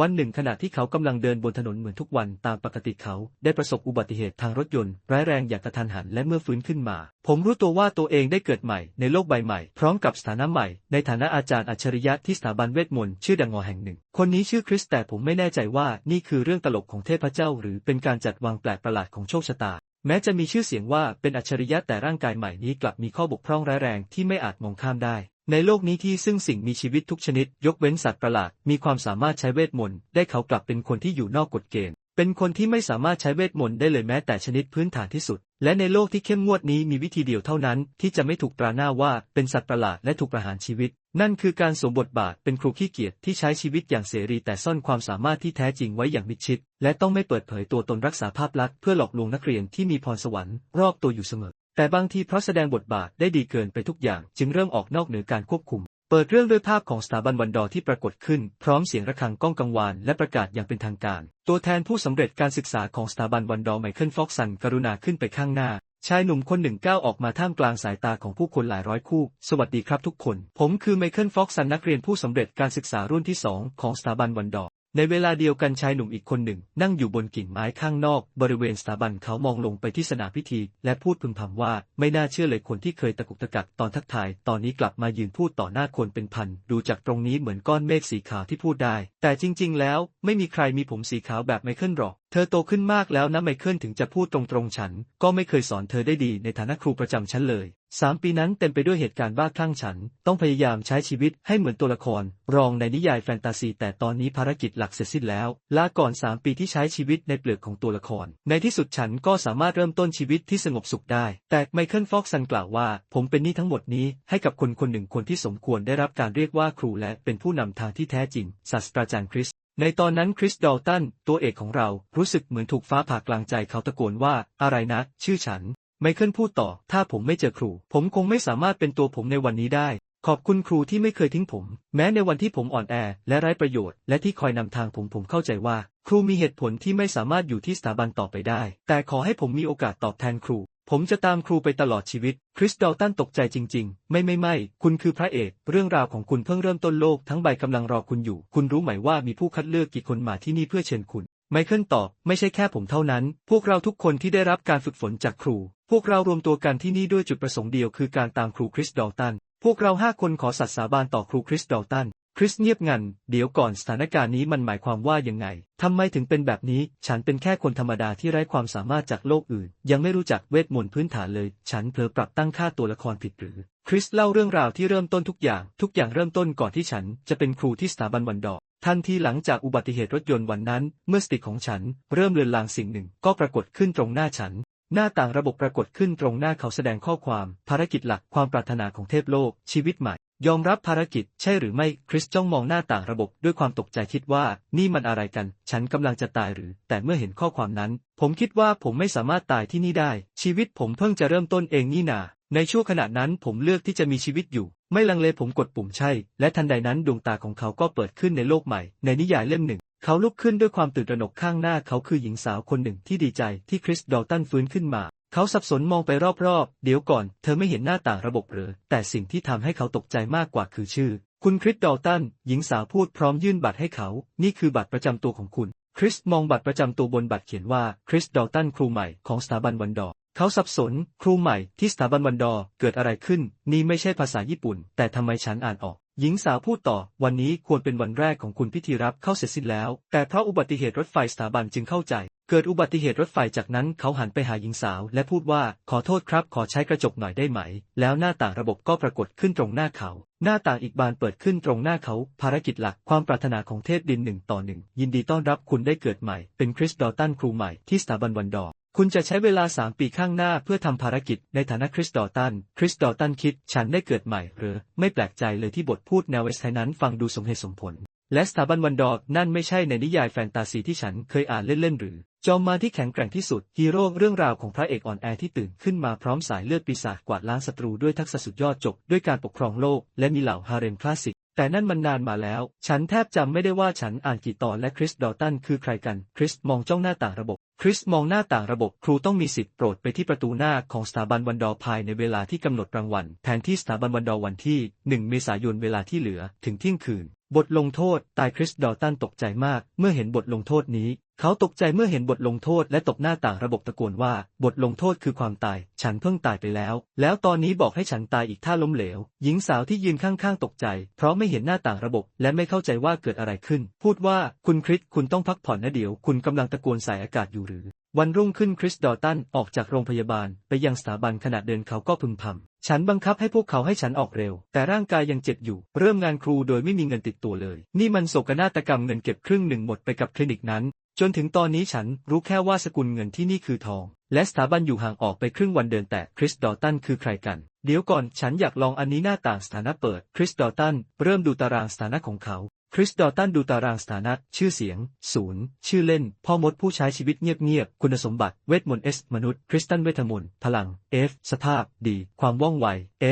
วันหนึ่งขณะที่เขากำลังเดินบนถนนเหมือนทุกวันตามปกติเขาได้ประสบอุบัติเหตุทางรถยนต์ร้ายแรงอย่างกระทันหันและเมื่อฟื้นขึ้นมา ผมรู้ตัวว่าตัวเองได้เกิดใหม่ในโลกใบใหม่ พร้อมกับสถานะใหม่ ในฐานะอาจารย์อัจฉริยะที่สถาบันเวทมนต์ชื่อดังงอแห่งหนึ่ง คนนี้ชื่อคริสแต่ผมไม่แน่ใจว่านี่คือเรื่องตลกของเทพเจ้า หรือเป็นการจัดวางแปลกประหลาดของโชคชะตา แม้จะมีชื่อเสียงว่าเป็นอัจฉริยะแต่ร่างกายใหม่นี้กลับมีข้อบกพร่องร้ายแรงที่ไม่อาจมองข้ามได้ ในโลกนี้ที่ซึ่งสิ่งมีชีวิตทุกชนิด ยกเว้นสัตว์ประหลาด มีความสามารถใช้เวทมนต์ได้เขากลับเป็นคนที่อยู่นอกกฎเกณฑ์ เป็นคนที่ไม่สามารถใช้เวทมนต์ได้เลยแม้แต่ชนิดพื้นฐานที่สุด และในโลกที่เข้มงวดนี้มีวิธีเดียวเท่านั้น ที่จะไม่ถูกตราหน้าว่าเป็นสัตว์ประหลาดและถูกประหารชีวิต นั่นคือการสวมบทบาทเป็นครูขี้เกียจที่ใช้ชีวิตอย่างเสรีแต่ซ่อนความสามารถที่แท้จริงไว้อย่างมิดชิด และต้องไม่เปิดเผยตัวตนรักษาภาพลักษณ์เพื่อหลอกลวงนักเรียนที่มีพรสวรรค์รอบตัวอยู่เสมอ แต่บางทีเพราะแสดงบทบาทได้ดีเกินไปทุกอย่าง จึงเริ่มออกนอกเหนือการควบคุม เปิดเรื่องด้วยภาพของสถาบันวันดอที่ปรากฏขึ้น พร้อมเสียงระฆังก้องกังวานและประกาศอย่างเป็นทางการ ตัวแทนผู้สำเร็จการศึกษาของสถาบันวันดอไมเคิลฟ็อกซันกรุณาขึ้นไปข้างหน้า ชายหนุ่มคนหนึ่งก้าวออกมาท่ามกลางสายตาของผู้คนหลายร้อยคู่ สวัสดีครับทุกคน ผมคือไมเคิลฟ็อกซันนักเรียนผู้สำเร็จการศึกษารุ่นที่สองของสถาบันวันดอ ในเวลาเดียวกันชายหนุ่มอีกคนหนึ่ง นั่งอยู่บนกิ่งไม้ข้างนอก บริเวณสถาบันเขามองลงไปที่สนามพิธี และพูดพึมพำว่าไม่น่าเชื่อเลยคนที่เคยตะกุกตะกักตอนทักทาย ตอนนี้กลับมายืนพูดต่อหน้าคนเป็นพัน ดูจากตรงนี้เหมือนก้อนเมฆสีขาวที่พูดได้ แต่จริง ๆ แล้ว ไม่มีใครมีผมสีขาวแบบไมเคิลหรอก เธอโตขึ้นมากแล้วนะไมเคิลถึงจะพูดตรงๆฉัน ก็ไม่เคยสอนเธอได้ดีในฐานะครูประจำชั้นเลยสามปีนั้นเต็มไปด้วยเหตุการณ์บ้าคลั่งฉัน ต้องพยายามใช้ชีวิตให้เหมือนตัวละคร รองในนิยายแฟนตาซี แต่ตอนนี้ภารกิจหลักเสร็จสิ้นแล้ว ลาก่อนสามปีที่ใช้ชีวิตในเปลือกของตัวละคร ในที่สุดฉันก็สามารถเริ่มต้นชีวิตที่สงบสุขได้ แต่ไมเคิลฟอกซันกล่าวว่า ผมเป็นหนี้ทั้งหมดนี้ให้กับคนคนหนึ่งคนที่สมควรได้รับการเรียกว่าครูและเป็นผู้นำทางที่แท้จริงศาสตราจารย์คริส ในตอนนั้นคริสดอลตันตัวเอกของเรารู้สึกเหมือนถูกฟ้าผ่ากลางใจเขาตะโกนว่า อะไรนะ ชื่อฉัน ไมเคิลพูดต่อ ถ้าผมไม่เจอครู ผมคงไม่สามารถเป็นตัวผมในวันนี้ได้ ขอบคุณครูที่ไม่เคยทิ้งผม แม้ในวันที่ผมอ่อนแอ และไร้ประโยชน์ และที่คอยนำทางผมผมเข้าใจว่า ครูมีเหตุผลที่ไม่สามารถอยู่ที่สถาบันต่อไปได้ แต่ขอให้ผมมีโอกาสตอบแทนครู ผมจะตามครูไปตลอดชีวิต คริสดอลตันตกใจจริง ๆ ไม่ไม่ไม่ คุณคือพระเอก เรื่องราวของคุณเพิ่งเริ่มต้นโลกทั้งใบกำลังรอคุณอยู่ คุณรู้ไหมว่ามีผู้คัดเลือกกี่คนมาที่นี่เพื่อเชิญคุณ ไมเคิลตอบ ไม่ใช่แค่ผมเท่านั้น พวกเราทุกคนที่ได้รับการฝึกฝนจากครู พวกเรารวมตัวกันที่นี่ด้วยจุดประสงค์เดียวคือการตามครูคริสดอลตัน พวกเราห้าคนขอสัตย์สาบานต่อครูคริสดอลตัน คริสเงียบงัน เดี๋ยวก่อนสถานการณ์นี้มันหมายความว่ายังไง ทำไมถึงเป็นแบบนี้ ฉันเป็นแค่คนธรรมดาที่ไร้ความสามารถจากโลกอื่น ยังไม่รู้จักเวทมนต์พื้นฐานเลย ฉันเผลอปรับตั้งค่าตัวละครผิดหรือ คริสเล่าเรื่องราวที่เริ่มต้นทุกอย่าง ทุกอย่างเริ่มต้นก่อนที่ฉันจะเป็นครูที่สถาบันวันดอกทันทีหลังจากอุบัติเหตุรถยนต์วันนั้น เมื่อสติของฉันเริ่มเลือนลางสิ่งหนึ่ง ก็ปรากฏขึ้นตรงหน้าฉัน หน้าต่างระบบปรากฏขึ้นตรงหน้าเขาแสดงข้อความ ภารกิจหลักความปรารถนาของเทพโลก ชีวิตใหม่ ยอมรับภารกิจใช่หรือไม่คริสจ้องมองหน้าต่างระบบด้วยความตกใจคิดว่านี่มันอะไรกัน ฉันกำลังจะตายหรือ แต่เมื่อเห็นข้อความนั้น ผมคิดว่าผมไม่สามารถตายที่นี่ได้ ชีวิตผมเพิ่งจะเริ่มต้นเองนี่นาในช่วงขณะนั้นผมเลือกที่จะมีชีวิตอยู่ ไม่ลังเลผมกดปุ่มใช่ และทันใดนั้นดวงตาของเขาก็เปิดขึ้นในโลกใหม่ ในนิยายเล่มหนึ่ง เขาลุกขึ้นด้วยความตื่นตระหนกข้างหน้าเขาคือหญิงสาวคนหนึ่งที่ดีใจที่คริสดอลตันฟื้นขึ้นมา เขาสับสนมองไปรอบๆ เดี๋ยวก่อน เธอไม่เห็นหน้าต่างระบบหรือ แต่สิ่งที่ทำให้เขาตกใจมากกว่าคือชื่อ คุณคริสดอลตัน หญิงสาวพูดพร้อมยื่นบัตรให้เขา นี่คือบัตรประจำตัวของคุณ คริสมองบัตรประจำตัวบนบัตรเขียนว่า คริสดอลตันครูใหม่ของสถาบันวันดอเขาสับสน ครูใหม่ที่สถาบันวันดอเกิดอะไรขึ้น นี่ไม่ใช่ภาษาญี่ปุ่น แต่ทำไมฉันอ่านออก หญิงสาวพูดต่อ วันนี้ควรเป็นวันแรกของคุณพิธีรับเข้าเสร็จสิ้นแล้ว แต่เพราะอุบัติเหตุรถไฟสถาบันจึงเข้าใจ เกิดอุบัติเหตุรถไฟจากนั้นเขาหันไปหาหญิงสาวและพูดว่า ขอโทษครับ ขอใช้กระจกหน่อยได้ไหม แล้วหน้าต่างระบบก็ปรากฏขึ้นตรงหน้าเขา หน้าต่างอีกบานเปิดขึ้นตรงหน้าเขา ภารกิจหลักความปรารถนาของเทพดินหนึ่งต่อหนึ่งยินดีต้อนรับคุณได้เกิดใหม่ เป็นคริสดอตันครูใหม่ที่สถาบันวันดอ คุณจะใช้เวลา3ปีข้างหน้าเพื่อทำภารกิจในฐานะคริสดอตัน คริสดอตันคิดฉันได้เกิดใหม่หรือไม่แปลกใจเลยที่บทพูดแนวเวสไทนั้นฟังดูสมเหตุสมผล และสถาบันวันดอร์นั่นไม่ใช่ในนิยายแฟนตาซีที่ฉันเคยอ่านเล่นๆหรือ จอมมาที่แข็งแกร่งที่สุด ฮีโร่เรื่องราวของพระเอกอ่อนแอที่ตื่นขึ้นมาพร้อมสายเลือดปีศาจกวาดล้างศัตรูด้วยทักษะสุดยอดจบด้วยการปกครองโลก และมีเหล่าฮาเร็มคลาสสิก แต่นั่นมันนานมาแล้ว ฉันแทบจำไม่ได้ว่าฉันอ่านกี่ตอนและคริสดอตันคือใครกัน คริสมองจ้องหน้าต่างระบบ คริสมองหน้าต่างระบบ ครูต้องมีสิทธิ์โปรดไปที่ประตูหน้าของสถาบันวันดอภายในเวลาที่กำหนดรางวัลแทนที่สถาบันวันดอวันที่ 1 เมษายนเวลาที่เหลือ ถึงเที่ยงคืน บทลงโทษ ตายคริสดอตันตกใจมาก เมื่อเห็นบทลงโทษนี้ เขาตกใจเมื่อเห็นบทลงโทษและตบหน้าต่างระบบตะโกนว่า บทลงโทษคือความตาย ฉันเพิ่งตายไปแล้ว แล้วตอนนี้บอกให้ฉันตายอีกถ้าล้มเหลว หญิงสาวที่ยืนข้างๆตกใจ เพราะไม่เห็นหน้าต่างระบบ และไม่เข้าใจว่าเกิดอะไรขึ้น พูดว่าคุณคริสคุณต้องพักผ่อนนะเดี๋ยว คุณกำลังตะโกนใส่อากาศอยู่หรือ วันรุ่งขึ้นคริสดอตันออกจากโรงพยาบาล ไปยังสถาบันขณะเดินเขาก็พึมพำฉันบังคับให้พวกเขาให้ฉันออกเร็ว แต่ร่างกายยังเจ็บอยู่ เริ่มงานครูโดยไม่มีเงินติดตัวเลย นี่มันโศกนาฏกรรมเงินเก็บครึ่งหนึ่งหมดไปกับคลินิกนั้น จนถึงตอนนี้ฉันรู้แค่ว่าสกุลเงินที่นี่คือทอง และสถาบันอยู่ห่างออกไปครึ่งวันเดินแต่คริสดอตันคือใครกัน เดี๋ยวก่อนฉันอยากลองอันนี้หน้าต่างสถานะเปิด คริสดอตันเริ่มดูตารางสถานะของเขาคริสดอตันดูตารางสถานะ ชื่อเสียง ศูนย์ ชื่อเล่น พ่อมดผู้ใช้ชีวิตเงียบๆ คุณสมบัติ เวทมนต์ S มนุษย์ คริสตันเวทมนต์ พลัง F สภาพ ดี ความว่องไว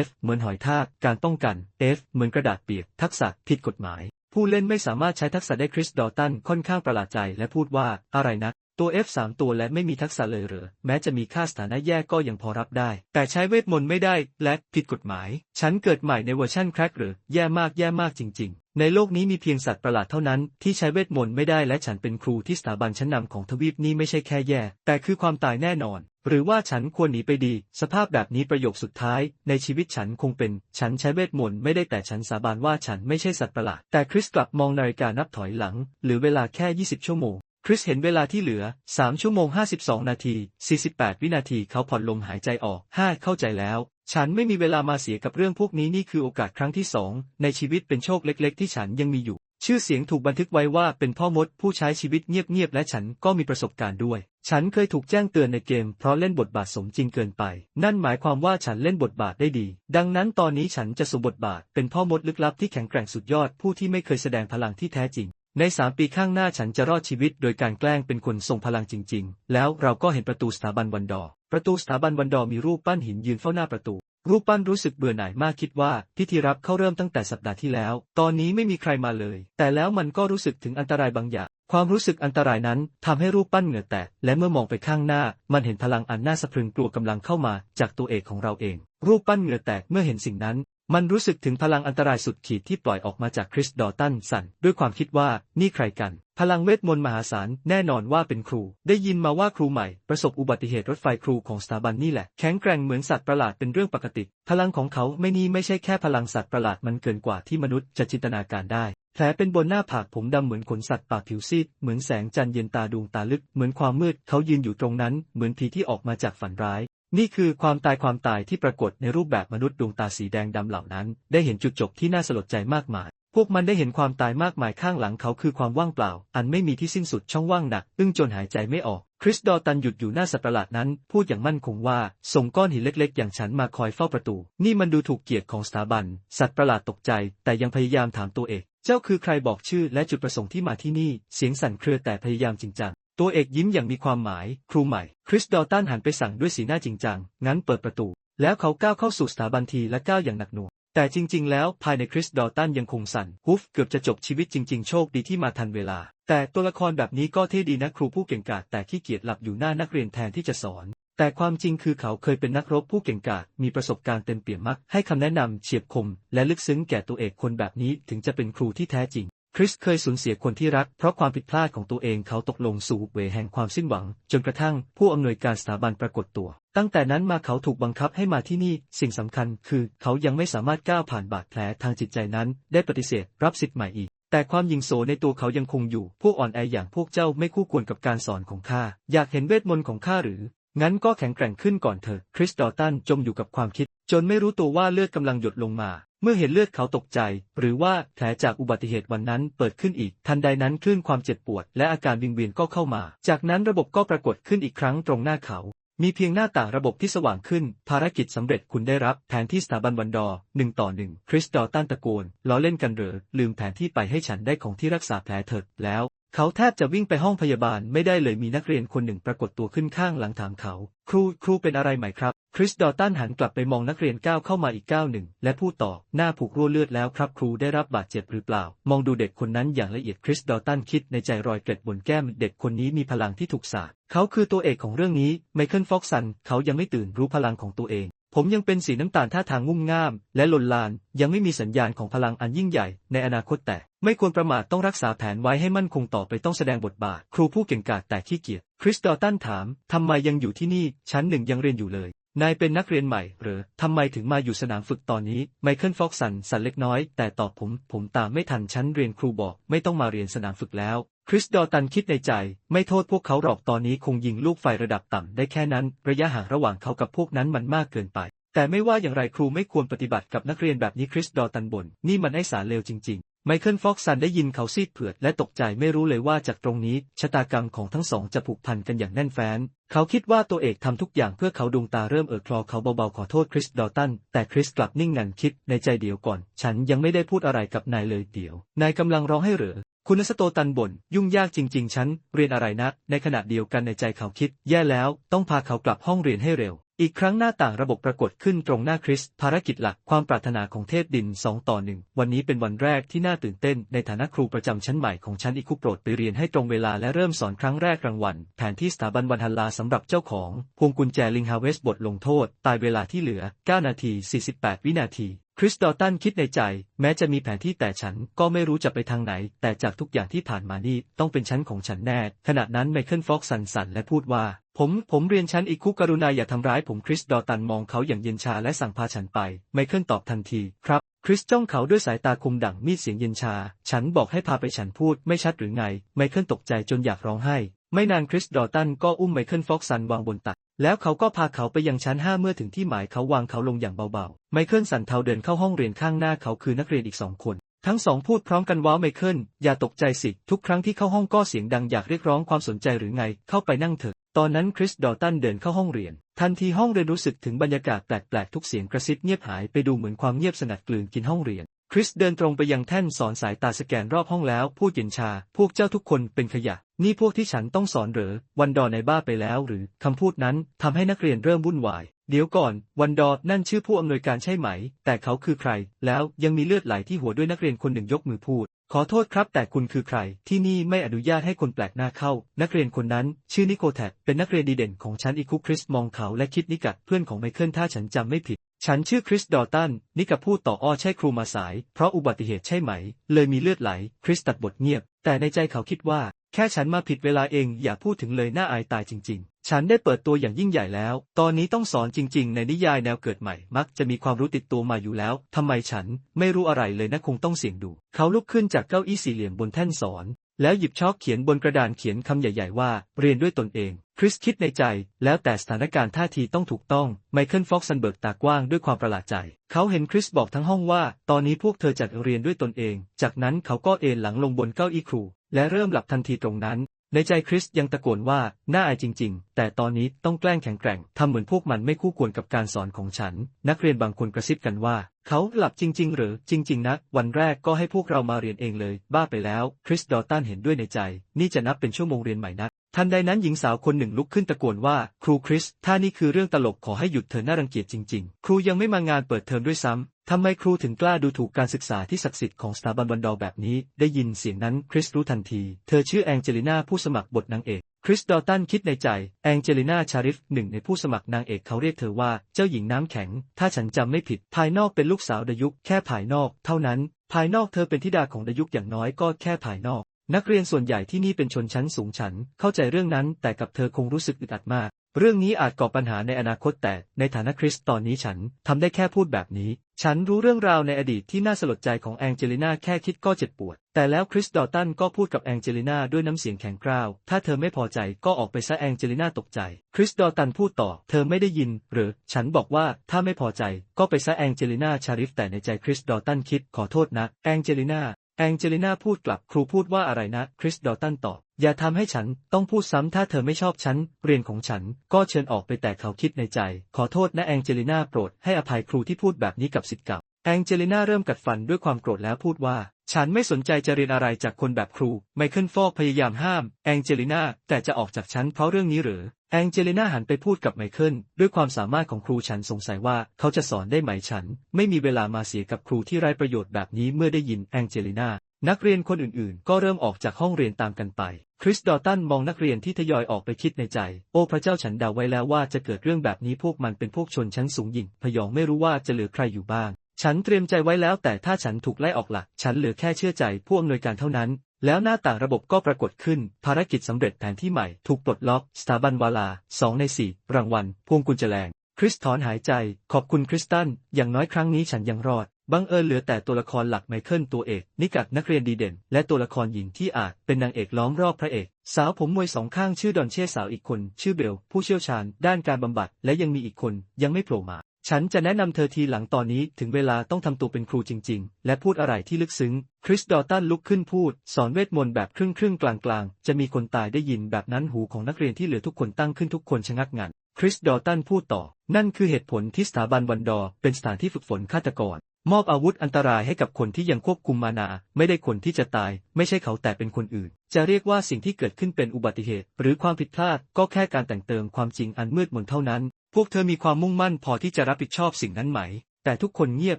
F เหมือนหอยทาก การป้องกัน F เหมือนกระดาษเปียก ทักษะ ผิดกฎหมาย ผู้เล่นไม่สามารถใช้ทักษะได้คริสดอตันค่อนข้างประหลาดใจและพูดว่า อะไรนะ ตัว F 3 ตัวและไม่มีทักษะเลยเหรอ แม้จะมีค่าสถานะแย่ก็ยังพอรับได้ แต่ใช้เวทมนต์ไม่ได้และผิดกฎหมาย ฉันเกิดใหม่ในเวอร์ชั่นแครกหรือแย่มากแย่มากจริง ๆ ในโลกนี้มีเพียงสัตว์ประหลาดเท่านั้นที่ใช้เวทมนต์ไม่ได้และฉันเป็นครูที่สถาบันชั้นนำของทวีปนี้ไม่ใช่แค่แย่ แต่คือความตายแน่นอน หรือว่าฉันควรหนีไปดี สภาพแบบนี้ประโยคสุดท้าย ในชีวิตฉันคงเป็น ฉันใช้เวทมนต์ไม่ได้แต่ฉันสาบานว่าฉันไม่ใช่สัตว์ประหลาด แต่คริสกลับมองนาฬิกานับถอยหลัง หรือเวลาแค่ 20 ชั่วโมง คริสเห็นเวลาที่เหลือ 3 ชั่วโมง 52 นาที 48 วินาทีเขาผ่อนลมหายใจออก 5 เข้าใจแล้ว ฉันไม่มีเวลามาเสียกับเรื่องพวกนี้นี่คือโอกาสครั้งที่สองในชีวิตเป็นโชคเล็ก ๆ ที่ฉันยังมีอยู่ ชื่อเสียงถูกบันทึกไว้ว่าเป็นพ่อมดผู้ใช้ชีวิตเงียบๆและฉันก็มีประสบการณ์ด้วย ฉันเคยถูกแจ้งเตือนในเกมเพราะเล่นบทบาทสมจริงเกินไป นั่นหมายความว่าฉันเล่นบทบาทได้ดี ดังนั้นตอนนี้ฉันจะสวมบทบาทเป็นพ่อมดลึกลับที่แข็งแกร่งสุดยอดผู้ที่ไม่เคยแสดงพลังที่แท้จริง ในสามปีข้างหน้าฉันจะรอดชีวิตโดยการแกล้งเป็นคนทรงพลังจริง ๆ แล้วเราก็เห็นประตูสถาบันวันดอ ประตูสถาบันวันดอมีรูปปั้นหินยืนเฝ้าหน้าประตู รูปปั้นรู้สึกเบื่อหน่ายมากคิดว่าพิธีรับเข้าเริ่มตั้งแต่สัปดาห์ที่แล้ว ตอนนี้ไม่มีใครมาเลย แต่แล้วมันก็รู้สึกถึงอันตรายบางอย่าง ความรู้สึกอันตรายนั้นทำให้รูปปั้นเหงื่อแตก และเมื่อมองไปข้างหน้า มันเห็นพลังอันน่าสะพรึงกลัวกำลังเข้ามาจากตัวเอกของเราเอง รูปปั้นเหงื่อแตกเมื่อเห็นสิ่งนั้น มันรู้สึกถึงพลังอันตรายสุดขีดที่ปล่อยออกมาจากคริสดอตันสัน ด้วยความคิดว่านี่ใครกัน พลังเวทมนต์มหาศาลแน่นอนว่าเป็นครู ได้ยินมาว่าครูใหม่ ประสบอุบัติเหตุรถไฟครูของสถาบันนี่แหละ แข็งแกร่งเหมือนสัตว์ประหลาดเป็นเรื่องปกติ พลังของเขาไม่นี่ไม่ใช่แค่พลังสัตว์ประหลาดมันเกินกว่าที่มนุษย์จะจินตนาการได้แผลเป็นบนหน้าผากผมดำเหมือนขนสัตว์ปากผิวซีด เหมือนแสงจันทร์เย็นตาดวงตาลึก เหมือนความมืด เขายืนอยู่ตรงนั้น เหมือนผีที่ออกมาจากฝันร้าย นี่คือความตายความตายที่ปรากฏในรูปแบบมนุษย์ดวงตาสีแดงดำเหล่านั้น ได้เห็นจุดจบที่น่าสลดใจมากมาย พวกมันได้เห็นความตายมากมายข้างหลังเขาคือความว่างเปล่า อันไม่มีที่สิ้นสุดช่องว่างหนักอึ้งจนหายใจไม่ออก คริสดอตันหยุดอยู่หน้าสัตว์ประหลาดนั้น พูดอย่างมั่นคงว่า ส่งก้อนหินเล็กๆ อย่างฉันมาคอยเฝ้าประตู นี่มันดูถูกเกียรติของสถาบัน สัตว์ประหลาดตกใจ แต่ยังพยายามถามตัวเอกเจ้าคือใครบอกชื่อและจุดประสงค์ที่มาที่นี่ เสียงสั่นเครือแต่พยายามจริงจัง ตัวเอกยิ้มอย่างมีความหมาย ครูใหม่ คริสดอตันหันไปสั่งด้วยสีหน้าจริงจัง งั้นเปิดประตู แล้วเขาก้าวเข้าสู่สถาบันทีและก้าวอย่างหนักหน่วง แต่จริง ๆ แล้วภายในคริสดอตันยังคงสั่นฮุฟเกือบจะจบชีวิตจริง ๆ โชคดีที่มาทันเวลา แต่ตัวละครแบบนี้ก็เท่ดีนะครูผู้เก่งกาจแต่ขี้เกียจหลับอยู่หน้านักเรียนแทนที่จะสอน แต่ความจริงคือเขาเคยเป็นนักรบผู้เก่งกาจมีประสบการณ์เต็มเปี่ยมมักให้คำแนะนำเฉียบคม และลึกซึ้งแก่ตัวเอกคนแบบนี้ถึงจะเป็นครูที่แท้จริง คริสเคยสูญเสียคนที่รักเพราะความผิดพลาดของตัวเองเขาตกลงสู่เวแห่งความสิ้นหวัง จนกระทั่งผู้อำนวยการสถาบันปรากฏตัว ตั้งแต่นั้นมาเขาถูกบังคับให้มาที่นี่ สิ่งสำคัญคือเขายังไม่สามารถก้าวผ่านบาดแผลทางจิตใจนั้น ได้ปฏิเสธรับสิทธิ์ใหม่อีก แต่ความยิงโสในตัวเขายังคงอยู่พวกอ่อนแออย่างพวกเจ้าไม่คู่ควรกับการสอนของข้า อยากเห็นเวทมนต์ของข้าหรือ งั้นก็แข็งแกร่งขึ้นก่อนเถอะ คริสดอตันจมอยู่กับความคิด จนไม่รู้ตัวว่าเลือดกำลังหยดลงมา เมื่อเห็นเลือดเขาตกใจ หรือว่าแผลจากอุบัติเหตุวันนั้นเปิดขึ้นอีก ทันใดนั้นคลื่นความเจ็บปวด และอาการวิงเวียนก็เข้ามา จากนั้นระบบก็ปรากฏขึ้นอีกครั้งตรงหน้าเขา มีเพียงหน้าต่างระบบที่สว่างขึ้น ภารกิจสำเร็จคุณได้รับแผนที่สถาบันวันดอร์หนึ่งต่อหนึ่งคริสดอตันตะโกนล้อเล่นกันเหรอลืมแผนที่ไปให้ฉันได้ของที่รักษาแผลเถิดแล้ว เขาแทบจะวิ่งไปห้องพยาบาลไม่ได้เลยมีนักเรียนคนหนึ่งปรากฏตัวขึ้นข้างหลังถามเขา ครูครูเป็นอะไรไหมครับ คริสดอตันหันกลับไปมองนักเรียนก้าวเข้ามาอีกก้าวหนึ่ง และพูดต่อ หน้าผูกรั่วเลือดแล้วครับครูได้รับบาดเจ็บหรือเปล่า มองดูเด็กคนนั้นอย่างละเอียดคริสดอตันคิดในใจรอยเกล็ดบนแก้มเด็กคนนี้มีพลังที่ถูกสาดเขาคือตัวเอกของเรื่องนี้ไมเคิลฟ็อกซันเขายังไม่ตื่นรู้พลังของตัวเอง ผมยังเป็นสีน้ำตาลท่าทางงุ่มง่าม และลนลาน ยังไม่มีสัญญาณของพลังอันยิ่งใหญ่ในอนาคตแต่ ไม่ควรประมาทต้องรักษาแผนไว้ให้มั่นคงต่อไปต้องแสดงบทบาท ครูผู้เก่งกาจแต่ขี้เกียจคริสดอลตันถาม ทำไมยังอยู่ที่นี่ ชั้นหนึ่งยังเรียนอยู่เลย นายเป็นนักเรียนใหม่ หรือทำไมถึงมาอยู่สนามฝึกตอนนี้ ไมเคิลฟอกสันสันเล็กน้อย แต่ตอบผม ผมตามไม่ทันชั้นเรียนครูบอก ไม่ต้องมาเรียนสนามฝึกแล้ว คริสดอตันคิดในใจ ไม่โทษพวกเขาหรอกตอนนี้คงยิงลูกไฟระดับต่ำได้แค่นั้น ระยะห่างระหว่างเขากับพวกนั้นมันมากเกินไป แต่ไม่ว่าอย่างไรครูไม่ควรปฏิบัติกับนักเรียนแบบนี้คริสดอตันบน่นนี่มันไอสารเลวจริง ไมเคิลฟอกซันได้ยินเขาซีดเผือดและตกใจไม่รู้เลยว่าจากตรงนี้ชะตากรรมของทั้งสองจะผูกพันกันอย่างแน่นแฟ้น เขาคิดว่าตัวเอกทำทุกอย่างเพื่อเขาดวงตาเริ่มเอ่อคลอเขาเบาๆขอโทษคริสดอตัน แต่คริสกลับนิ่งงันคิดในใจเดียวก่อน ฉันยังไม่ได้พูดอะไรกับนายเลยเดี๋ยว นายกำลังร้องให้เหรอ คุณสโตตันบ่นยุ่งยากจริง ๆ ฉัน เรียนอะไรนะ ในขณะเดียวกันในใจเขาคิด แย่แล้ว ต้องพาเขากลับห้องเรียนให้เร็ว อีกครั้งหน้าต่างระบบปรากฏขึ้นตรงหน้าคริส ภารกิจหลักความปรารถนาของเทพดิน2ต่อหนึ่งวันนี้เป็นวันแรกที่น่าตื่นเต้น ในฐานะครูประจำชั้นใหม่ของชั้นอีคุโปรดไปเรียนให้ตรงเวลาและเริ่มสอนครั้งแรกรางวัลแผนที่สถาบันวันฮันลาสำหรับเจ้าของพวงกุญแจลิงฮาเวสบทลงโทษ ตายเวลาที่เหลือ 9 นาที 48 วินาที ริสดอตันคิดในใจ แม้จะมีแผนที่แต่ฉันก็ไม่รู้จะไปทางไหน แต่จากทุกอย่างที่ผ่านมานี่ต้องเป็นชั้นของฉันแน่ ขณะนั้นไมเคิลฟอกสันสันและพูดว่า ผมผมเรียนชั้นอีกคุกกรุณาอย่าทำร้ายผมคริสดอตันมองเขาอย่างเย็นชาและสั่งพาฉันไป ไมเคิลตอบทันทีครับคริสจ้องเขาด้วยสายตาคมดั่งมีดเสียงเย็นชา ฉันบอกให้พาไปฉันพูดไม่ชัดหรือไง ไมเคิลตกใจจนอยากร้องไห้ ไม่นานคริสดอตันก็อุ้มไมเคิลฟอกสันวางบนตัก แล้วเขาก็พาเขาไปยังชั้นห้าเมื่อถึงที่หมายเขาวางเขาลงอย่างเบาๆ ไมเคิลสันเทาเดินเข้าห้องเรียนข้างหน้าเขาคือนักเรียนอีกสองคน ทั้งสองพูดพร้อมกันว้าวไมเคิล อย่าตกใจสิ ทุกครั้งที่เข้าห้องก็เสียงดังอยากเรียกร้องความสนใจหรือไง เข้าไปนั่งเถอะ ตอนนั้นคริสดอตันเดินเข้าห้องเรียน ทันทีห้องเรียนรู้สึกถึงบรรยากาศแปลกๆทุกเสียงกระซิบเงียบหายไปดูเหมือนความเงียบสงัดกลืนกินห้องเรียน คริสเดินตรงไปยังแท่นสอนสายตาสแกนรอบห้องแล้ว พูดเย็นชา พวกเจ้าทุกคนเป็นขยะ นี่พวกที่ฉันต้องสอนหรอวันดอในบ้าไปแล้ว หรือคำพูดนั้นทำให้นักเรียนเริ่มวุ่นวาย เดี๋ยวก่อน วันดอนั่นชื่อผู้อำนวยการใช่ไหม แต่เขาคือใคร แล้วยังมีเลือดไหลที่หัวด้วยนักเรียนคนหนึ่งยกมือพูด ขอโทษครับ แต่คุณคือใคร ที่นี่ไม่อนุญาตให้คนแปลกหน้าเข้า นักเรียนคนนั้น ชื่อนิโคแทดเป็นนักเรียนดีเด่นของชั้นอีคุคริสมองเขาและคิดนิกัดเพื่อนของไมเคิลถ้าฉันจำไม่ผิด ฉันชื่อคริสดอลตัน นิกาพูดต่ออ้อใช่ครูมาสาย เพราะอุบัติเหตุใช่ไหม เลยมีเลือดไหล คริสตัดบทเงียบ แต่ในใจเขาคิดว่า แค่ฉันมาผิดเวลาเองอย่าพูดถึงเลยน่าอายตายจริง ๆ ฉันได้เปิดตัวอย่างยิ่งใหญ่แล้ว ตอนนี้ต้องสอนจริง ๆ ในนิยายแนวเกิดใหม่ มักจะมีความรู้ติดตัวมาอยู่แล้ว ทำไมฉันไม่รู้อะไรเลยนะคงต้องเสี่ยงดู เขาลุกขึ้นจากเก้าอี้สี่เหลี่ยมบนแท่นสอน แล้วหยิบช็อกเขียนบนกระดานเขียนคำใหญ่ ๆ ว่า เรียนด้วยตนเอง คริสคิดในใจ แล้วแต่สถานการณ์ท่าทีต้องถูกต้อง ไมเคิลฟ็อกซันเบิร์กตากว้างด้วยความประหลาดใจ เขาเห็นคริสบอกทั้งห้องว่า ตอนนี้พวกเธอจัดเรียนด้วยตนเอง จากนั้นเขาก็เอนหลังลงบนเก้าอี้ครู และเริ่มหลับทันทีตรงนั้น ในใจคริสยังตะโกนว่า น่าอายจริง ๆ แต่ตอนนี้ต้องแกล้งแข็งแกร่ง ทำเหมือนพวกมันไม่คู่ควรกับการสอนของฉัน นักเรียนบางคนกระซิบกันว่า เขาหลับจริง ๆ หรือ จริง ๆ นะ วันแรกก็ให้พวกเรามาเรียนเองเลย บ้าไปแล้ว คริสดอตันเห็นด้วยในใจ นี่จะนับเป็นชั่วโมงเรียนใหม่นัก ทันใดนั้นหญิงสาวคนหนึ่งลุกขึ้นตะโกนว่า ครูคริส ถ้านี่คือเรื่องตลกขอให้หยุดเธอน่ารังเกียจจริง ๆ ครูยังไม่มางานเปิดเทอมด้วยซ้ำทำไมครูถึงกล้าดูถูกการศึกษาที่ศักดิ์สิทธิ์ของสถาบันวันดอแบบนี้ ได้ยินเสียงนั้นคริสรู้ทันที เธอชื่อแองเจลิน่าผู้สมัครบทนางเอกคริสดอลตันคิดในใจ แองเจลิน่าชาริฟหนึ่งในผู้สมัครนางเอกเขาเรียกเธอว่าเจ้าหญิงน้ำแข็ง ถ้าฉันจำไม่ผิด ภายนอกเป็นลูกสาวดยุกแค่ภายนอก เท่านั้น ภายนอกเธอเป็นธิดาของดยุกอย่างน้อยก็แค่ภายนอก นักเรียนส่วนใหญ่ที่นี่เป็นชนชั้นสูงฉัน เข้าใจเรื่องนั้น แต่กับเธอคงรู้สึกอึดอัดมาก เรื่องนี้อาจก่อปัญหาในอนาคตแต่ในฐานะคริสตอนนี้ฉันทำได้แค่พูดแบบนี้ ฉันรู้เรื่องราวในอดีตที่น่าสลดใจของแองเจลิน่าแค่คิดก็เจ็บปวด แต่แล้วคริสดอตันก็พูดกับแองเจลิน่าด้วยน้ำเสียงแข็งกร้าว ถ้าเธอไม่พอใจก็ออกไปซะแองเจลิน่าตกใจ คริสดอตันพูดต่อ เธอไม่ได้ยิน หรือ ฉันบอกว่าถ้าไม่พอใจก็ไปซะแองเจลิน่าชาริฟแต่ในใจคริสดอตันคิดขอโทษนะ แองเจลิน่า แองเจลิน่าพูดกลับครูพูดว่าอะไรนะคริสดอตันตอบอย่าทำให้ฉันต้องพูดซ้ำถ้าเธอไม่ชอบฉัน เรียนของฉัน ก็เชิญออกไปแต่เขาคิดในใจ ขอโทษนะแองเจลิน่าโปรดให้อภัยครูที่พูดแบบนี้กับสิทธิ์เก่า แองเจลิน่าเริ่มกัดฟันด้วยความโกรธแล้วพูดว่า ฉันไม่สนใจจะเรียนอะไรจากคนแบบครู ไมเคิลฟอกพยายามห้าม แองเจลิน่าแต่จะออกจากฉันเพราะเรื่องนี้หรือ แองเจลิน่าหันไปพูดกับไมเคิลด้วยความสามารถของครูฉันสงสัยว่าเขาจะสอนได้ไหมฉัน ไม่มีเวลามาเสียกับครูที่ไร้ประโยชน์แบบนี้เมื่อได้ยินแองเจลิน่านักเรียนคนอื่นๆ ก็เริ่มออกจากห้องเรียนตามกันไป คริสดอตันมองนักเรียนที่ทยอยออกไปคิดในใจ โอ้พระเจ้าฉันเดาไว้แล้วว่าจะเกิดเรื่องแบบนี้พวกมันเป็นพวกชนชั้นสูงหยิ่งพยองไม่รู้ว่าจะเหลือใครอยู่บ้าง ฉันเตรียมใจไว้แล้วแต่ถ้าฉันถูกไล่ออกหลักฉันเหลือแค่เชื่อใจผู้อำนวยการเท่านั้น แล้วหน้าต่างระบบก็ปรากฏขึ้น ภารกิจสำเร็จแผนที่ใหม่ ถูกปลดล็อก สถาบันวาลาสองในสี่รางวัล พวงกุญแจแรงคริสถอนหายใจ ขอบคุณคริสตัน อย่างน้อยครั้งนี้ฉันยังรอด บังเอิญเหลือแต่ตัวละครหลักไมเคิลตัวเอก นิกัดนักเรียนดีเด่น และตัวละครหญิงที่อาจเป็นนางเอกล้อมรอบพระเอก สาวผมมวยสองข้างชื่อดอนเช่สาวอีกคน ชื่อเบล ผู้เชี่ยวชาญ ด้านการบำบัด และยังมีอีกคนยังไม่โผล่มา ฉันจะแนะนำเธอทีหลังตอนนี้ถึงเวลาต้องทำตัวเป็นครูจริง ๆ และพูดอะไรที่ลึกซึ้ง คริสดอตันลุกขึ้นพูด สอนเวทมนต์แบบครึ่งครึ่งๆกลางกลางๆจะมีคนตายได้ยินแบบนั้นหูของนักเรียนที่เหลือทุกคนตั้งขึ้นทุกคนชะงักงัน คริสดอตันพูดต่อ นั่นคือเหตุผลที่สถาบันวันดอ เป็นสถานที่ฝึกฝนฆาตกร มอบอาวุธอันตรายให้กับคนที่ยังควบคุมมานา ไม่ได้คนที่จะตาย ไม่ใช่เขาแต่เป็นคนอื่น จะเรียกว่าสิ่งที่เกิดขึ้นเป็นอุบัติเหตุ หรือความผิดพลาดก็แค่การแต่งเติมความจริงอันมืดมนเท่านั้น พวกเธอมีความมุ่งมั่นพอที่จะรับผิดชอบสิ่งนั้นไหม แต่ทุกคนเงียบ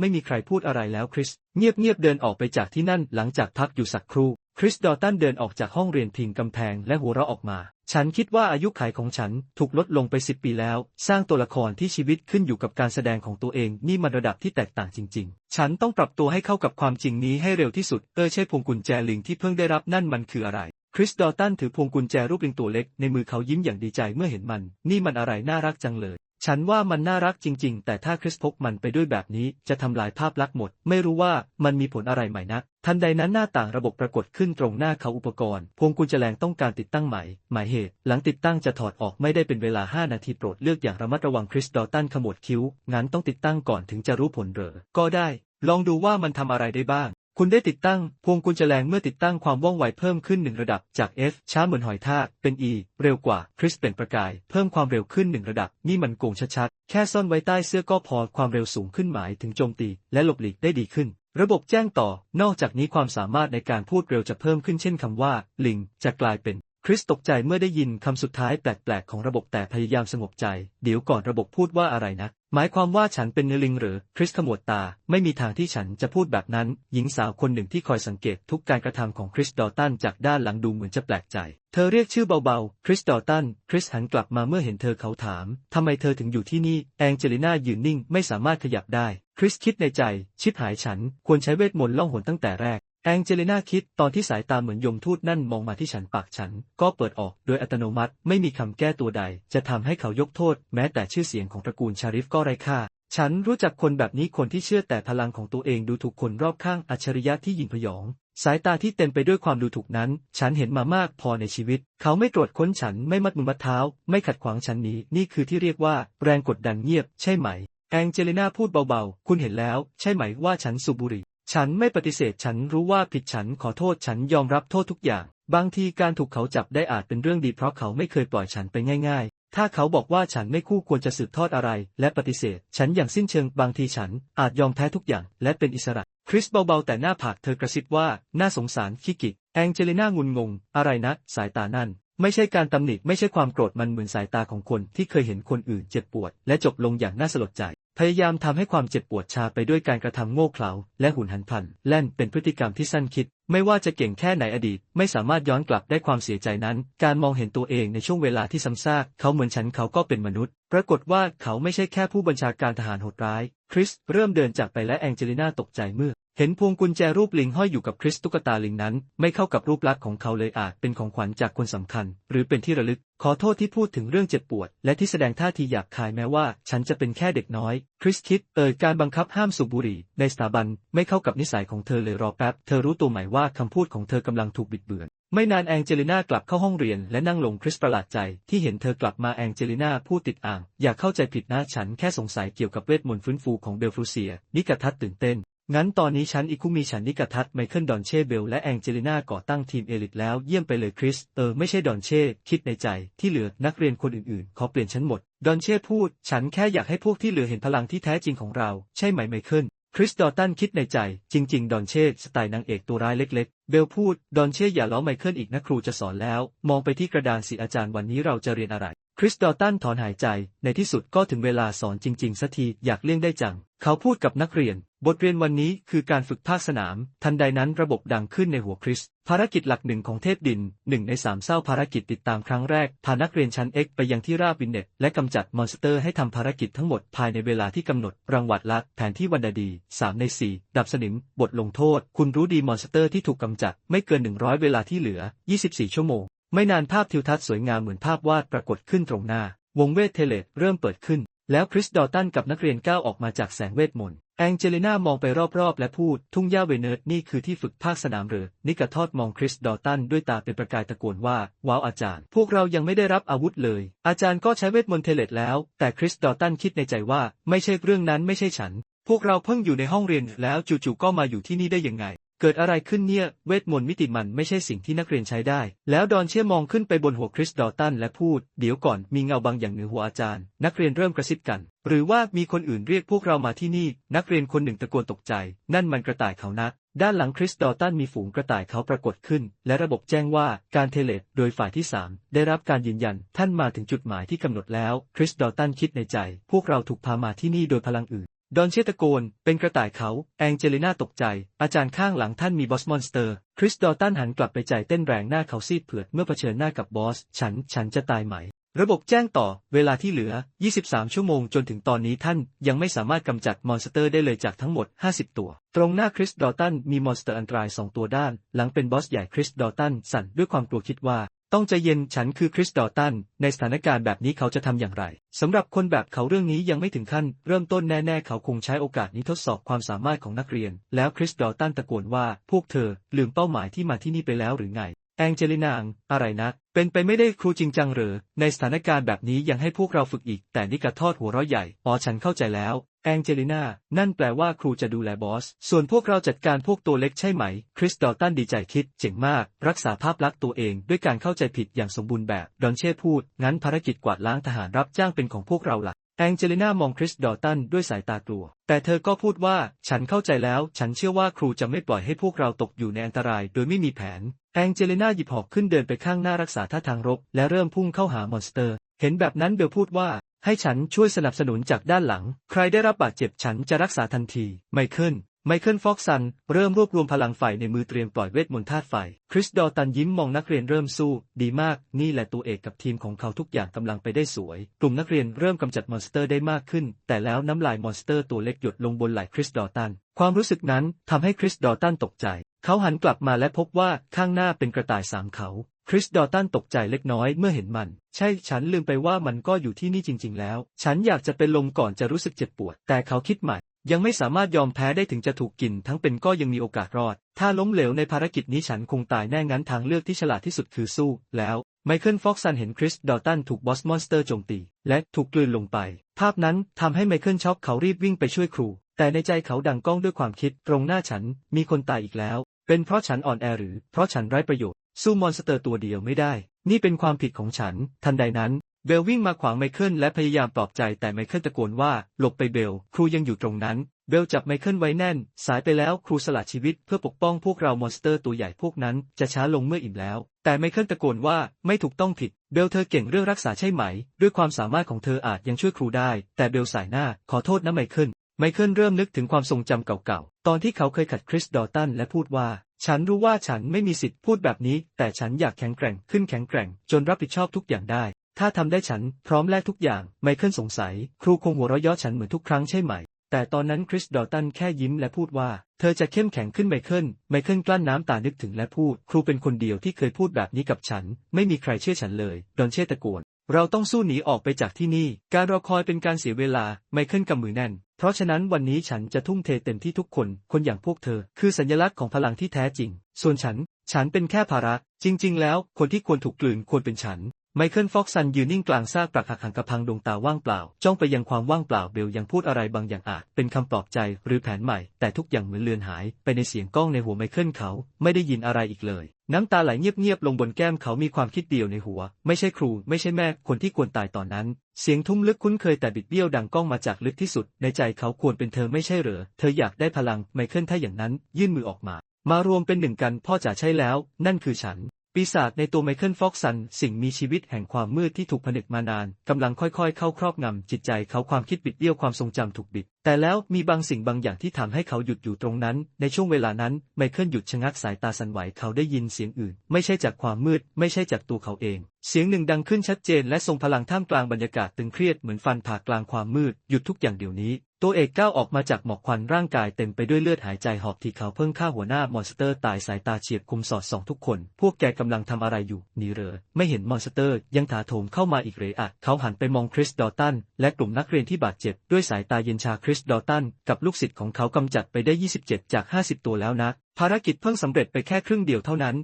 ไม่มีใครพูดอะไรแล้วคริส เงียบเงียบๆเดินออกไปจากที่นั่นหลังจากพักอยู่สักครู่ คริสดอตันเดินออกจากห้องเรียนพิงกำแพงและหัวเราะออกมา ฉันคิดว่าอายุขัยของฉันถูกลดลงไปสิบปีแล้ว สร้างตัวละครที่ชีวิตขึ้นอยู่กับการแสดงของตัวเองนี่มันระดับที่แตกต่างจริง ๆ ฉันต้องปรับตัวให้เข้ากับความจริงนี้ให้เร็วที่สุด เออใช่พวงกุญแจลิงที่เพิ่งได้รับนั่นมันคืออะไร คริสดอตันถือพวงกุญแจรูปลิงตัวเล็กในมือเขายิ้มอย่างดีใจเมื่อเห็นมัน นี่มันอะไรน่ารักจังเลย ฉันว่ามันน่ารักจริง ๆ แต่ถ้าคริสพกมันไปด้วยแบบนี้จะทำลายภาพลักษณ์หมด ไม่รู้ว่ามันมีผลอะไรใหม่นัก ทันใดนั้นหน้าต่างระบบปรากฏขึ้นตรงหน้าเขาอุปกรณ์ พวงกุญแจแรงต้องการติดตั้งใหม่ หมายเหตุ หลังติดตั้งจะถอดออกไม่ได้เป็นเวลา 5 นาทีโปรดเลือกอย่างระมัดระวังคริสดอตันขมวดคิ้วงั้นต้องติดตั้งก่อนถึงจะรู้ผลเหรอก็ได้ ลองดูว่ามันทำอะไรได้บ้าง คุณได้ติดตั้งพวงกุญแจแรงเมื่อติดตั้งความว่องไวเพิ่มขึ้นหนึ่งระดับจาก F ช้าเหมือนหอยทากเป็น E เร็วกว่าคริสเป็นประกาย เพิ่มความเร็วขึ้นหนึ่งระดับ นี่มันโกงชัดๆ แค่ซ่อนไว้ใต้เสื้อก็พอความเร็วสูงขึ้นหมายถึงโจมตี และหลบหลีกได้ดีขึ้น ระบบแจ้งต่อ นอกจากนี้ความสามารถในการพูดเร็วจะเพิ่มขึ้นเช่นคำว่า ลิง จะกลายเป็นคริสตกใจเมื่อได้ยินคำสุดท้ายแปลกๆของระบบแต่พยายามสงบใจ เดี๋ยวก่อนระบบพูดว่าอะไรนะ หมายความว่าฉันเป็นเนลิงหรือ คริสขมวดตา ไม่มีทางที่ฉันจะพูดแบบนั้น หญิงสาวคนหนึ่งที่คอยสังเกตทุกการกระทำของคริสดอตันจากด้านหลังดูเหมือนจะแปลกใจ เธอเรียกชื่อเบาๆ คริสดอตัน คริสหันกลับมาเมื่อเห็นเธอเขาถามทำไมเธอถึงอยู่ที่นี่ แองเจลิน่ายืนนิ่งไม่สามารถขยับได้ คริสคิดในใจ ชิบหายฉัน ควรใช้เวทมนต์ล่องหนตั้งแต่แรก แองเจลิน่าคิดตอนที่สายตาเหมือนยมทูตนั่นมองมาที่ฉันปากฉัน ก็เปิดออกโดยอัตโนมัติไม่มีคำแก้ตัวใด จะทำให้เขายกโทษ แม้แต่ชื่อเสียงของตระกูลชาริฟก็ไร้ค่า ฉันรู้จักคนแบบนี้คนที่เชื่อแต่พลังของตัวเองดูถูกคนรอบข้างอัจฉริยะที่ยินพยอง สายตาที่เต็มไปด้วยความดูถูกนั้น ฉันเห็นมามากพอในชีวิต เขาไม่ตรวจค้นฉันไม่มัดมือมัดเท้า ไม่ขัดขวางฉันหนี้นี่คือที่เรียกว่า แรงกดดันเงียบ ใช่ไหมแองเจลิน่าพูดเบาๆ คุณเห็นแล้ว ใช่ไหมว่าฉันสูบบุหรี่ ฉันไม่ปฏิเสธฉันรู้ว่าผิดฉันขอโทษฉันยอมรับโทษทุกอย่าง บางทีการถูกเขาจับได้อาจเป็นเรื่องดีเพราะเขาไม่เคยปล่อยฉันไปง่ายๆ ถ้าเขาบอกว่าฉันไม่คู่ควรจะสืบทอดอะไร และปฏิเสธ ฉันอย่างสิ้นเชิงบางทีฉันอาจยอมแพ้ทุกอย่าง และเป็นอิสระ คริสเบาๆแต่หน้าผากเธอกระซิบว่าน่าสงสารขี้กิกแองเจลิน่างุนงง อะไรนะสายตานั่นไม่ใช่การตำหนิไม่ใช่ความโกรธมันเหมือนสายตาของคนที่เคยเห็นคนอื่นเจ็บปวด และจบลงอย่างน่าสลดใจ พยายามทำให้ความเจ็บปวดชาไปด้วยการกระทำโง่เขลาและหุนหันพลัน แล่นเป็นพฤติกรรมที่สั้นคิด ไม่ว่าจะเก่งแค่ไหนอดีต ไม่สามารถย้อนกลับได้ความเสียใจนั้น การมองเห็นตัวเองในช่วงเวลาที่ซ้ำซากเขาเหมือนฉันเขาก็เป็นมนุษย์ ปรากฏว่าเขาไม่ใช่แค่ผู้บัญชาการทหารโหดร้าย คริสเริ่มเดินจากไปและแองเจลิน่าตกใจเมื่อ เห็นพวงกุญแจรูปลิงห้อยอยู่กับคริสตุกตาลิงนั้น ไม่เข้ากับรูปลักษณ์ของเขาเลยอาจเป็นของขวัญจากคนสำคัญ หรือเป็นที่ระลึก ขอโทษที่พูดถึงเรื่องเจ็บปวด และที่แสดงท่าทีหยาบคายแม้ว่า ฉันจะเป็นแค่เด็กน้อย คริสคิดเอ่ยการบังคับห้ามสูบบุหรี่ ในสถาบันไม่เข้ากับนิสัยของเธอเลยรอแป๊บ เธอรู้ตัวไหมว่าคำพูดของเธอกำลังถูกบิดเบือนไม่นานแองเจลิน่ากลับเข้าห้องเรียนและนั่งลงคริสประหลาดใจ ที่เห็นเธอกลับมาแองเจลิน่าพูดติดอ่าง อย่าเข้าใจผิดนะฉันแค่สงสัยเกี่ยวกับเวทมนต์ฟื้นฟูของเบลฟรูเซีย นิกาทัศน์ตื่นเต้น งั้นตอนนี้ฉันอิคุมีฉันนิกาทัศไมเคิลดอนเช่เบลและแองเจลิน่าก่อตั้งทีมเอลิทแล้วเยี่ยมไปเลยคริส เออไม่ใช่ดอนเช่คิดในใจที่เหลือนักเรียนคนอื่นๆ ขอเปลี่ยนฉันหมด ดอนเช่พูด ฉันแค่อยากให้พวกที่เหลือเห็นพลังที่แท้จริงของเรา ใช่ไหมไมเคิลคริสดอตันคิดในใจ จริง ๆ ดอนเช่สไตล์นางเอกตัวร้ายเล็ก ๆ เบลพูด ดอนเช่อย่าล้อไมเคิลอีกนะครูจะสอนแล้ว มองไปที่กระดานสิอาจารย์วันนี้เราจะเรียนอะไร คริสดอตันถอนหายใจ ในที่สุดก็ถึงเวลาสอนจริง ๆสักทีอยากเลี่ยงได้จัง เขาพูดกับนักเรียน บทเรียนวันนี้คือการฝึกภาคสนาม ทันใดนั้นระบบดังขึ้นในหัวคริส ภารกิจหลักหนึ่งของเทพดินหนึ่งในสามเศร้าภารกิจติดตามครั้งแรก พานักเรียนชั้น X ไปยังที่ราบวินเน็ต และกำจัดมอนสเตอร์ให้ทำภารกิจทั้งหมดภายในเวลาที่กำหนด รางวัลละแผนที่วันดาดี3ใน4ดับสนิม บทลงโทษ คุณรู้ดีมอนสเตอร์ที่ถูกกำจัด ไม่เกิน 100 เวลาที่เหลือ 24 ชั่วโมง ไม่นานภาพทิวทัศน์สวยงามเหมือนภาพวาดปรากฏขึ้นตรงหน้า วงเวทเทเลตเริ่มเปิดขึ้น แล้วคริสดอตันกับนักเรียนก้าวออกมาจากแสงเวทมนต์ แองเจลิน่ามองไปรอบๆ และพูด ทุ่งหญ้าเวเนิร์ดนี่คือที่ฝึกภาคสนามเรือ นิกาทอดมองคริสดอตันด้วยตาเป็นประกายตะโกนว่า ว้าวอาจารย์ พวกเรายังไม่ได้รับอาวุธเลย อาจารย์ก็ใช้เวทมนต์เทเลตแล้ว แต่คริสดอตันคิดในใจว่า ไม่ใช่เรื่องนั้นไม่ใช่ฉัน พวกเราเพิ่งอยู่ในห้องเรียนแล้วจู่ๆก็มาอยู่ที่นี่ได้ยังไง เกิดอะไรขึ้นเนี่ย เวทมนต์มิติมันไม่ใช่สิ่งที่นักเรียนใช้ได้ แล้วดอนเชียมองขึ้นไปบนหัวคริสดอตันและพูด เดี๋ยวก่อนมีเงาบางอย่างเหนือหัวอาจารย์ นักเรียนเริ่มกระซิบกัน หรือว่ามีคนอื่นเรียกพวกเรามาที่นี่ นักเรียนคนหนึ่งตะโกนตกใจ นั่นมันกระต่ายเขานะด้านหลังคริสดอตันมีฝูงกระต่ายเขาปรากฏขึ้น และระบบแจ้งว่าการเทเลตโดยฝ่ายที่ 3 ได้รับการยืนยัน ท่านมาถึงจุดหมายที่กำหนดแล้ว คริสดอตันคิดในใจ พวกเราถูกพามาที่นี่โดยพลังอื่น ดอนเชตะโกน เป็นกระต่ายเขา แองเจลิน่าตกใจ อาจารย์ข้างหลังท่านมีบอสมอนสเตอร์ คริสดอตันหันกลับไปใจเต้นแรงหน้าเขาซีดเผือดเมื่อเผชิญหน้ากับบอส ฉัน ฉันจะตายไหม ระบบแจ้งต่อ เวลาที่เหลือ 23 ชั่วโมงจนถึงตอนนี้ท่านยังไม่สามารถกำจัดมอนสเตอร์ได้เลยจากทั้งหมด 50 ตัว ตรงหน้าคริสดอตันมีมอนสเตอร์อันตราย 2 ตัวด้าน หลังเป็นบอสใหญ่คริสดอตันสั่นด้วยความกลัวคิดว่า ต้องใจเย็นฉันคือคริสดอตัน ในสถานการณ์แบบนี้เขาจะทำอย่างไรสำหรับคนแบบเขาเรื่องนี้ยังไม่ถึงขั้น เริ่มต้นแน่ๆ เขาคงใช้โอกาสนี้ทดสอบความสามารถของนักเรียน แล้วคริสดอตันตะโกนว่า พวกเธอ ลืมเป้าหมายที่มาที่นี่ไปแล้วหรือไง แองเจลินางอะไรนะ เป็นไปไม่ได้ครูจริงจังเหรอในสถานการณ์แบบนี้ยังให้พวกเราฝึกอีก แต่นิกาทอดหัวเราะใหญ่อ๋อฉันเข้าใจแล้ว แองเจลิน่า นั่นแปลว่าครูจะดูแลบอส ส่วนพวกเราจัดการพวกตัวเล็กใช่ไหม คริสดอลตันดีใจคิด เจ๋งมาก รักษาภาพลักษณ์ตัวเองด้วยการเข้าใจผิดอย่างสมบูรณ์แบบ ดอนเช่พูด งั้นภารกิจกวาดล้างทหารรับจ้างเป็นของพวกเราล่ะแองเจลิน่ามองคริสดอตันด้วยสายตากลัว แต่เธอก็พูดว่า ฉันเข้าใจแล้ว ฉันเชื่อว่าครูจะไม่ปล่อยให้พวกเราตกอยู่ในอันตรายโดยไม่มีแผน แองเจลิน่าหยิบหอกขึ้นเดินไปข้างหน้ารักษาท่าทางรบ และเริ่มพุ่งเข้าหามอนสเตอร์ เห็นแบบนั้นเบลพูดว่า ให้ฉันช่วยสนับสนุนจากด้านหลัง ใครได้รับบาดเจ็บฉันจะรักษาทันที ไมเคิล ไมเคิลฟอกซัน เริ่มรวบรวมพลังไฟในมือเตรียมปล่อยเวทมนต์ธาตุไฟ คริสดอตันยิ้มมองนักเรียนเริ่มสู้ ดีมาก นี่แหละตัวเอกกับทีมของเขาทุกอย่างกำลังไปได้สวย กลุ่มนักเรียนเริ่มกำจัดมอนสเตอร์ได้มากขึ้น แต่แล้วน้ำลายมอนสเตอร์ตัวเล็กหยดลงบนไหล่คริสดอตัน ความรู้สึกนั้นทำให้คริสดอตันตกใจ เขาหันกลับมาและพบว่าข้างหน้าเป็นกระต่ายสามเขา คริสดอตันตกใจเล็กน้อยเมื่อเห็นมัน ใช่ฉันลืมไปว่ามันก็อยู่ที่นี่จริง ๆ แล้ว ฉันอยากจะเป็นลมก่อนจะรู้สึกเจ็บปวด แต่เขาคิดใหม่ ยังไม่สามารถยอมแพ้ได้ถึงจะถูกกิน ทั้งเป็นก็ยังมีโอกาสรอด ถ้าล้มเหลวในภารกิจนี้ฉันคงตายแน่งั้นทางเลือกที่ฉลาดที่สุดคือสู้ แล้วไมเคิลฟ็อกซันเห็นคริสดอตันถูกบอสมอนสเตอร์โจมตี และถูกกลืนลงไป ภาพนั้นทำให้ไมเคิลช็อกเขารีบวิ่งไปช่วยครู แต่ในใจเขาดังก้องด้วยความคิดตรงหน้าฉันมีคนตายอีกแล้ว เป็นเพราะฉันอ่อนแอหรือ เพราะฉันไร้ประโยชน์ สู้มอนสเตอร์ตัวเดียวไม่ได้ นี่เป็นความผิดของฉัน ทันใดนั้น เบลวิ่งมาขวางไมเคิลและพยายามปลอบใจแต่ไมเคิลตะโกนว่า หลบไปเบล ครูยังอยู่ตรงนั้น เบลจับไมเคิลไว้แน่น สายไปแล้วครูสละชีวิตเพื่อปกป้องพวกเรามอนสเตอร์ตัวใหญ่พวกนั้นจะช้าลงเมื่ออิ่มแล้ว แต่ไมเคิลตะโกนว่าไม่ถูกต้องผิด เบลเธอเก่งเรื่องรักษาใช่ไหม ด้วยความสามารถของเธออาจยังช่วยครูได้ แต่เบลสายหน้า ขอโทษนะไมเคิลไมเคิลเริ่มนึกถึงความทรงจำเก่าๆ ตอนที่เขาเคยขัดคริสดอตันและพูดว่า ฉันรู้ว่าฉันไม่มีสิทธิ์พูดแบบนี้ แต่ฉันอยากแข็งแกร่งขึ้นแข็งแกร่ง จนรับผิดชอบทุกอย่างได้ ถ้าทำได้ฉันพร้อมแลกทุกอย่าง ไมเคิลสงสัย ครูคงหัวเราะเยาะฉันเหมือนทุกครั้งใช่ไหม แต่ตอนนั้นคริสดอตันแค่ยิ้มและพูดว่า เธอจะเข้มแข็งขึ้นไมเคิล ไมเคิลกลั้นน้ำตานึกถึงและพูด ครูเป็นคนเดียวที่เคยพูดแบบนี้กับฉัน ไม่มีใครเชื่อฉันเลย ดอนเชตะโกน เราต้องสู้หนีออกไปจากที่นี่ การรอคอยเป็นการเสียเวลา ไมเคิลกำมือแน่น เพราะฉะนั้นวันนี้ฉันจะทุ่มเทเต็มที่ทุกคน คนอย่างพวกเธอ คือสัญลักษณ์ของพลังที่แท้จริง ส่วนฉัน ฉันเป็นแค่ภาระ จริง ๆ แล้ว คนที่ควรถูกกลืนควรเป็นฉัน ไมเคิลฟ็อกซันยืนนิ่งกลางซากปรักหักหันกระพังดวงตาว่างเปล่า จ้องไปยังความว่างเปล่าเบลยังพูดอะไรบางอย่างอาจ เป็นคำปลอบใจหรือแผนใหม่ แต่ทุกอย่างเหมือนเลือนหาย ไปในเสียงก้องในหัวไมเคิลเขา ไม่ได้ยินอะไรอีกเลย น้ำตาไหลเงียบๆลงบนแก้มเขามีความคิดเดียวในหัว ไม่ใช่ครู ไม่ใช่แม่ คนที่ควรตายตอนนั้น เสียงทุ้มลึกคุ้นเคยแต่บิดเบี้ยวดังก้องมาจากลึกที่สุด ในใจเขาควรเป็นเธอไม่ใช่เหรอเธออยากได้พลังไมเคิลถ้าอย่างนั้น ยื่นมือออกมา มารวมเป็นหนึ่งกันพ่อจ๋าใช่แล้ว นั่นคือฉัน ปีศาจในตัวไมเคิลฟ็อกซัน สิ่งมีชีวิตแห่งความมืดที่ถูกผนึกมานาน กำลังค่อยๆ เข้าครอบงำจิตใจเขาความคิดบิดเบี้ยวความทรงจำถูกบิด แต่แล้วมีบางสิ่งบางอย่างที่ทำให้เขาหยุดอยู่ตรงนั้น ในช่วงเวลานั้นไมเคิลหยุดชะงักสายตาสั่นไหวเขาได้ยินเสียงอื่น ไม่ใช่จากความมืด ไม่ใช่จากตัวเขาเอง เสียงหนึ่งดังขึ้นชัดเจนและทรงพลังท่ามกลางบรรยากาศตึงเครียดเหมือนฟันผ่ากลางความมืด หยุดทุกอย่างเดี๋ยวนี้ ตัวเอกก้าวออกมาจากหมอกควันร่างกายเต็มไปด้วยเลือดหายใจหอบที่เขาเพิ่งฆ่าหัวหน้ามอนสเตอร์ตายสายตาเฉียบคมสอดส่องทุกคน พวกแกกำลังทำอะไรอยู่นีเรอไม่เห็นมอนสเตอร์ ยังถาโถมเข้ามาอีกเหรออะเขาหันไปมองคริสดอตันและกลุ่มนักเรียนที่บาดเจ็บด้วยสายตาเย็นชาคริสดอตันกับลูกศิษย์ของเขากำจัดไปได้ 27 จาก 50 ตัวแล้วนะ ภารกิจเพิ่งสำเร็จไปแค่ครึ่งเดียวเท่านั้น